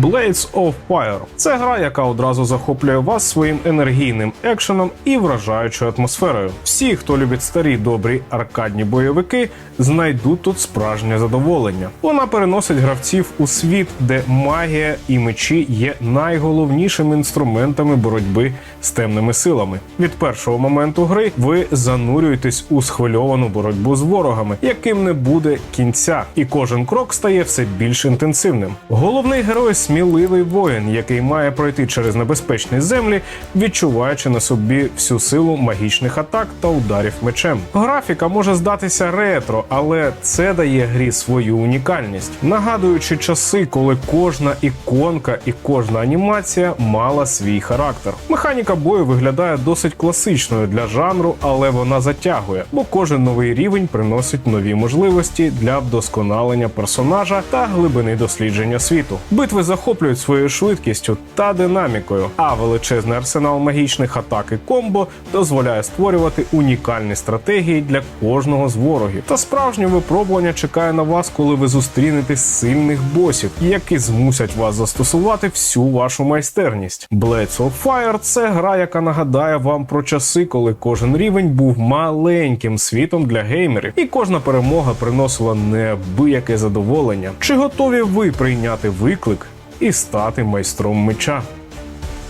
Blades of Fire. Це гра, яка одразу захоплює вас своїм енергійним екшеном і вражаючою атмосферою. Всі, хто любить старі добрі аркадні бойовики, знайдуть тут справжнє задоволення. Вона переносить гравців у світ, де магія і мечі є найголовнішими інструментами боротьби з темними силами. Від першого моменту гри ви занурюєтесь у схвильовану боротьбу з ворогами, яким не буде кінця, і кожен крок стає все більш інтенсивним. Головний герой сміливий воїн, який має пройти через небезпечні землі, відчуваючи на собі всю силу магічних атак та ударів мечем. Графіка може здатися ретро, але це дає грі свою унікальність, нагадуючи часи, коли кожна іконка і кожна анімація мала свій характер. Механіка бою виглядає досить класичною для жанру, але вона затягує, бо кожен новий рівень приносить нові можливості для вдосконалення персонажа та глибини дослідження світу. Битви захоплюють своєю швидкістю та динамікою, а величезний арсенал магічних атак і комбо дозволяє створювати унікальні стратегії для кожного з ворогів. Та справжнє випробування чекає на вас, коли ви зустрінете сильних босів, які змусять вас застосувати всю вашу майстерність. Blades of Fire – це гра, яка нагадає вам про часи, коли кожен рівень був маленьким світом для геймерів, і кожна перемога приносила неабияке задоволення. Чи готові ви прийняти виклик і стати майстром меча?